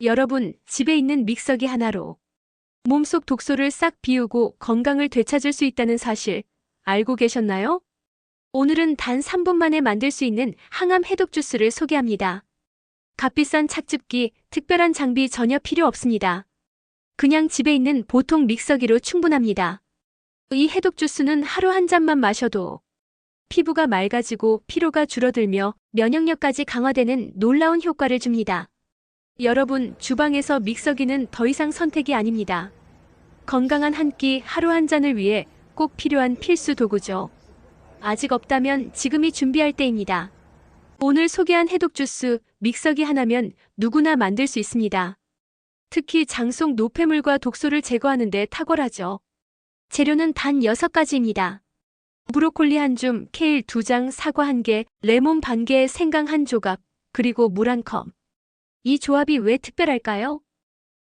여러분, 집에 있는 믹서기 하나로 몸속 독소를 싹 비우고 건강을 되찾을 수 있다는 사실 알고 계셨나요? 오늘은 단 3분 만에 만들 수 있는 항암 해독 주스를 소개합니다. 값비싼 착즙기, 특별한 장비 전혀 필요 없습니다. 그냥 집에 있는 보통 믹서기로 충분합니다. 이 해독 주스는 하루 한 잔만 마셔도 피부가 맑아지고 피로가 줄어들며 면역력까지 강화되는 놀라운 효과를 줍니다. 여러분, 주방에서 믹서기는 더 이상 선택이 아닙니다. 건강한 한 끼 하루 한 잔을 위해 꼭 필요한 필수 도구죠. 아직 없다면 지금이 준비할 때입니다. 오늘 소개한 해독 주스, 믹서기 하나면 누구나 만들 수 있습니다. 특히 장 속 노폐물과 독소를 제거하는 데 탁월하죠. 재료는 단 6가지입니다. 브로콜리 한 줌, 케일 2장, 사과 1개, 레몬 반 개, 생강 한 조각, 그리고 물 한 컵. 이 조합이 왜 특별할까요?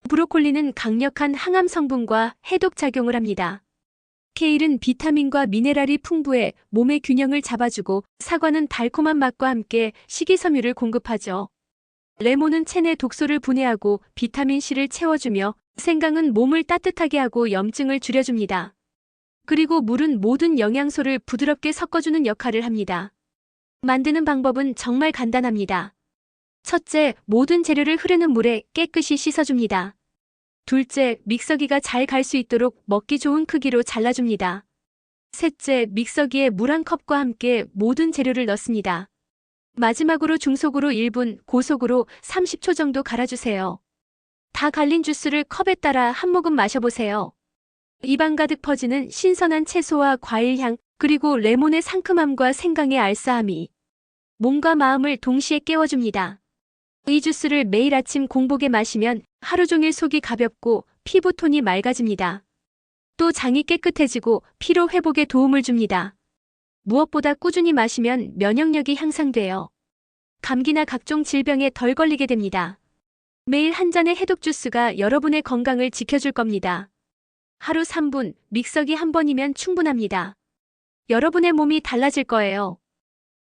브로콜리는 강력한 항암 성분과 해독 작용을 합니다. 케일은 비타민과 미네랄이 풍부해 몸의 균형을 잡아주고 사과는 달콤한 맛과 함께 식이섬유를 공급하죠. 레몬은 체내 독소를 분해하고 비타민C를 채워주며 생강은 몸을 따뜻하게 하고 염증을 줄여줍니다. 그리고 물은 모든 영양소를 부드럽게 섞어주는 역할을 합니다. 만드는 방법은 정말 간단합니다. 첫째, 모든 재료를 흐르는 물에 깨끗이 씻어줍니다. 둘째, 믹서기가 잘 갈 수 있도록 먹기 좋은 크기로 잘라줍니다. 셋째, 믹서기에 물 한 컵과 함께 모든 재료를 넣습니다. 마지막으로 중속으로 1분, 고속으로 30초 정도 갈아주세요. 다 갈린 주스를 컵에 따라 한 모금 마셔보세요. 입안 가득 퍼지는 신선한 채소와 과일 향, 그리고 레몬의 상큼함과 생강의 알싸함이 몸과 마음을 동시에 깨워줍니다. 이 주스를 매일 아침 공복에 마시면 하루 종일 속이 가볍고 피부 톤이 맑아집니다. 또 장이 깨끗해지고 피로 회복에 도움을 줍니다. 무엇보다 꾸준히 마시면 면역력이 향상돼요. 감기나 각종 질병에 덜 걸리게 됩니다. 매일 한 잔의 해독 주스가 여러분의 건강을 지켜줄 겁니다. 하루 3분, 믹서기 한 번이면 충분합니다. 여러분의 몸이 달라질 거예요.